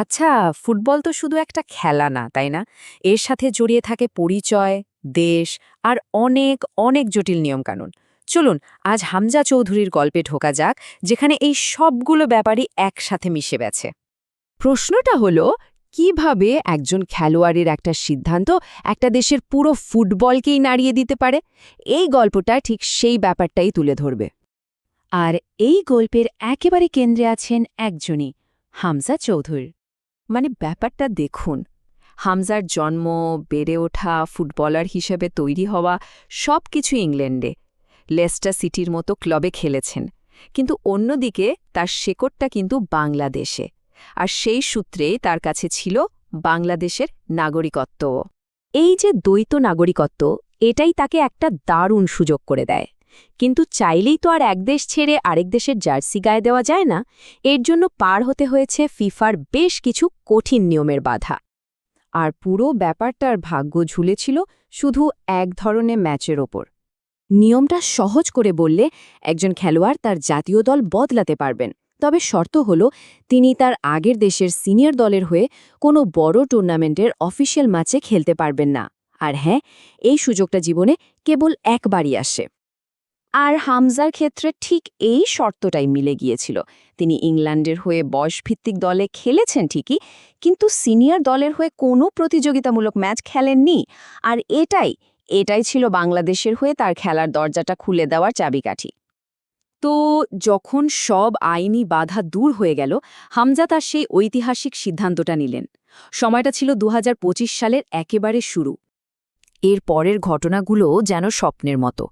আচ্ছা ফুটবল তো শুধু একটা খেলা না, তাই না? এর সাথে জড়িয়ে থাকে পরিচয়, দেশ আর অনেক অনেক জটিল নিয়মকানুন। চলুন, আজ হামজা চৌধুরীর গল্পে ঢোকা যাক, যেখানে এই সবগুলো ব্যাপারই একসাথে মিশে গেছে। প্রশ্নটা হলো, কীভাবে একজন খেলোয়াড়ের একটা সিদ্ধান্ত একটা দেশের পুরো ফুটবলকেই নাড়িয়ে দিতে পারে? এই গল্পটা ঠিক সেই ব্যাপারটাই তুলে ধরবে। আর এই গল্পের একেবারে কেন্দ্রে আছেন একজনই, হামজা চৌধুরী। মানে ব্যাপারটা দেখুন, হামজার জন্ম, বেড়ে ওঠা, ফুটবলার হিসেবে তৈরি হওয়া সব কিছু ইংল্যান্ডে। লেস্টার সিটির মতো ক্লবে খেলেছেন। কিন্তু অন্যদিকে তার শেকড়টা কিন্তু বাংলাদেশে। আর সেই সূত্রেই তার কাছে ছিল বাংলাদেশের নাগরিকত্বও। এই যে দ্বৈত নাগরিকত্ব, এটাই তাকে একটা দারুণ সুযোগ করে দেয়। কিন্তু চাইলেই তো আর এক দেশ ছেড়ে আরেক দেশের জার্সি গায়ে দেওয়া যায় না, এর জন্য পার হতে হয়েছে ফিফার বেশ কিছু কঠিন নিয়মের বাধা। আর পুরো ব্যাপারটার ভাগ্য ঝুলেছিল শুধু এক ধরনের ম্যাচের ওপর। নিয়মটা সহজ করে বললে একজন খেলোয়াড় তার জাতীয় দল বদলাতে পারবেন, তবে শর্ত হল তিনি তার আগের দেশের সিনিয়র দলের হয়ে কোনো বড় টুর্নামেন্টের অফিসিয়াল ম্যাচে খেলতে পারবেন না। আর হ্যাঁ এই সুযোগটা জীবনে কেবল একবারই আসে। আর হামজার ক্ষেত্রে ঠিক এই শর্তটাই মিলে গিয়েছিল। তিনি ইংল্যান্ডের হয়ে বয়সভিত্তিক দলে খেলেছেন ঠিকই, কিন্তু সিনিয়র দলের হয়ে কোনো প্রতিযোগিতামূলক ম্যাচ খেলেননি। আর এটাই এটাই ছিল বাংলাদেশের হয়ে তার খেলার দরজাটা খুলে দেওয়ার চাবিকাঠি। তো যখন সব আইনি বাধা দূর হয়ে গেল, হামজা তার সেই ঐতিহাসিক সিদ্ধান্তটা নিলেন। সময়টা ছিল দু হাজার পঁচিশ সালের একেবারে শুরু। এর পরের ঘটনাগুলো যেন স্বপ্নের মতো।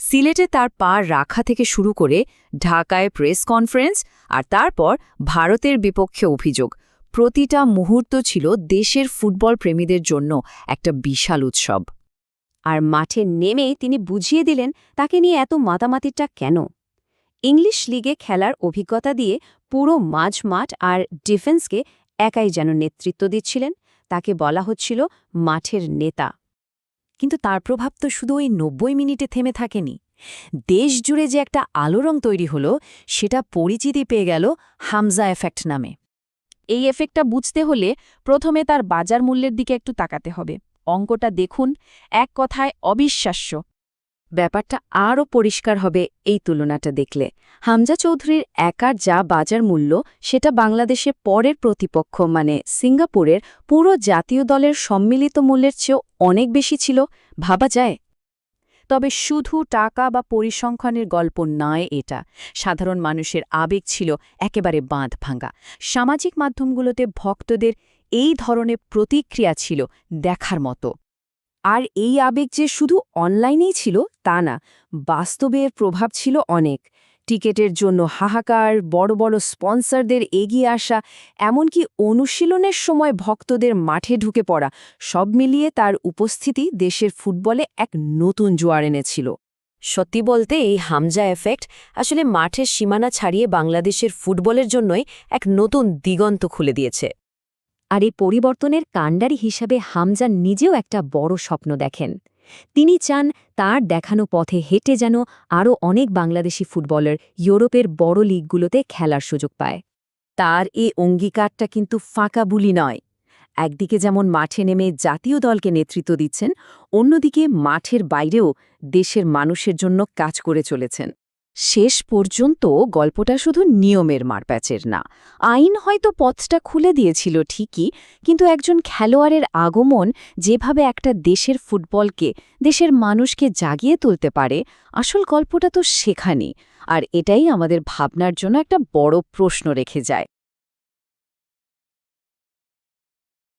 সিলেটে তার পা রাখা থেকে শুরু করে ঢাকায় প্রেস কনফারেন্স আর তারপর ভারতের বিপক্ষে অভিযোগ। প্রতিটা মুহূর্ত ছিল দেশের ফুটবল প্রেমীদের জন্য একটা বিশাল উৎসব। আর মাঠে নেমেই তিনি বুঝিয়ে দিলেন, তাকে নিয়ে এত মাতামাতিটা কেন? ইংলিশ লিগে খেলার অভিজ্ঞতা দিয়ে পুরো মাঝ মাঠ আর ডিফেন্সকে একাই যেন নেতৃত্ব দিচ্ছিলেন। তাকে বলা হচ্ছিল মাঠের নেতা। কিন্তু তার প্রভাব তো শুধু ওই নব্বই মিনিটে থেমে থাকেনি। দেশ জুড়ে যে একটা আলোড়ন তৈরি হলো, সেটা পরিচিতি পেয়ে গেল হামজা এফেক্ট নামে। এই এফেক্টটা বুঝতে হলে প্রথমে তার বাজার মূল্যের দিকে একটু তাকাতে হবে। অঙ্কটা দেখুন, এক কথায় অবিশ্বাস্য। ব্যাপারটা আরও পরিষ্কার হবে এই তুলনাটা দেখলে। হামজা চৌধুরীর একার যা বাজার মূল্য, সেটা বাংলাদেশে পরের প্রতিপক্ষ মানে সিঙ্গাপুরের পুরো জাতীয় দলের সম্মিলিত মূল্যের চেয়েও অনেক বেশি ছিল, ভাবা যায়? তবে শুধু টাকা বা পরিসংখ্যানের গল্প নয় এটা। সাধারণ মানুষের আবেগ ছিল একেবারে বাঁধ ভাঙা। সামাজিক মাধ্যমগুলোতে ভক্তদের এই ধরনের প্রতিক্রিয়া ছিল দেখার মতো। আর এই আবেগ যে শুধু অনলাইনেই ছিল, তা না বাস্তবের প্রভাব ছিল অনেক। টিকেটের জন্য হাহাকার, বড় বড় স্পন্সরদের এগিয়ে আসা, এমনকি অনুশীলনের সময় ভক্তদের মাঠে ঢুকে পড়া, সব মিলিয়ে তার উপস্থিতি দেশের ফুটবলে এক নতুন জোয়ার এনেছিল। সত্যি বলতে এই হামজা এফেক্ট আসলে মাঠের সীমানা ছাড়িয়ে বাংলাদেশের ফুটবলের জন্যই এক নতুন দিগন্ত খুলে দিয়েছে। আর এই পরিবর্তনের কাণ্ডারি হিসাবে হামজা নিজেও একটা বড় স্বপ্ন দেখেন। তিনি চান তার দেখানো পথে হেঁটে যেন আরও অনেক বাংলাদেশি ফুটবলার ইউরোপের বড় লিগগুলোতে খেলার সুযোগ পায়। তার এ অঙ্গীকারটা কিন্তু ফাঁকা বুলি নয়। একদিকে যেমন মাঠে নেমে জাতীয় দলকে নেতৃত্ব দিচ্ছেন, অন্যদিকে মাঠের বাইরেও দেশের মানুষের জন্য কাজ করে চলেছেন। শেষ পর্যন্ত গল্পটা শুধু নিয়মের মারপ্যাচের না। আইন হয়তো পথটা খুলে দিয়েছিল ঠিকই, কিন্তু একজন খেলোয়াড়ের আগমন যেভাবে একটা দেশের ফুটবলকে, দেশের মানুষকে জাগিয়ে তুলতে পারে, আসল গল্পটা তো সেখানে আর এটাই আমাদের ভাবনার জন্য একটা বড় প্রশ্ন রেখে যায়।